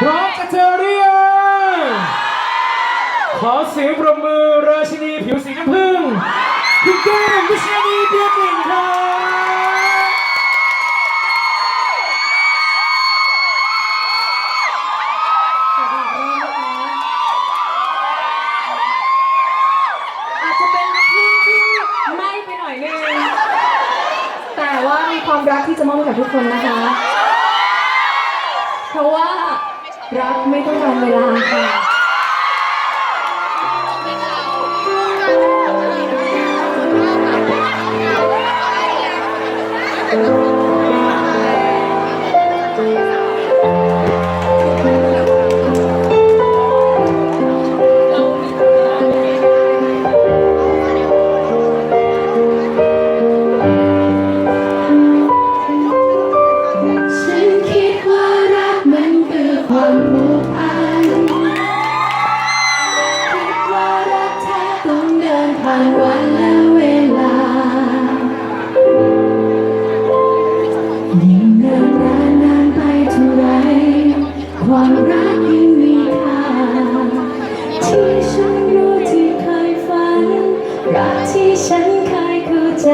พร้อมจะเจอหรือยังขอเสียงปรบมือราชินีผิวสีน้ำผึ้งคุณแก้มวิชญานีเบียร์หนึ่งครับอาจจะเป็นน้ำผึ้งที่ไหม้ไปหน่อยนึงแต่ว่ามีความรักที่จะมอบให้กับทุกคนนะคะ เพราะว่า รักไม่ต้องการเวลาค่ะานวันและเวลายิ่งเดินนานนานไปเท่าไร ความรักยิ่งมีค่าที่ฉันรู้ที่เคยฝัน รักที่ฉันเคยเข้าใจ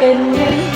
ฉั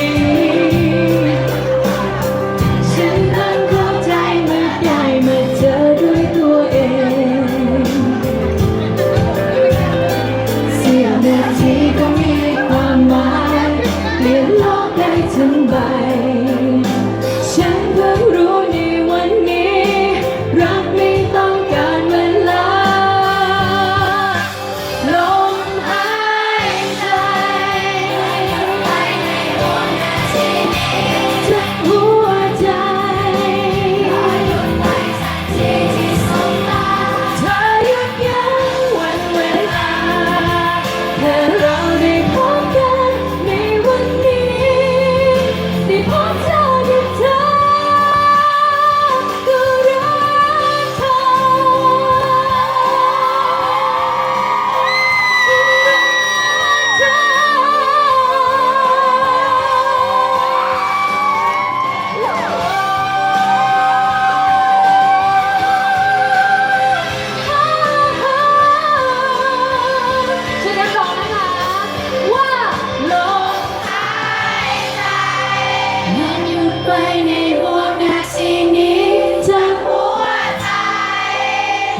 ไปในหัวนาทีนี้จะหัวใจ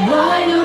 ลอยลง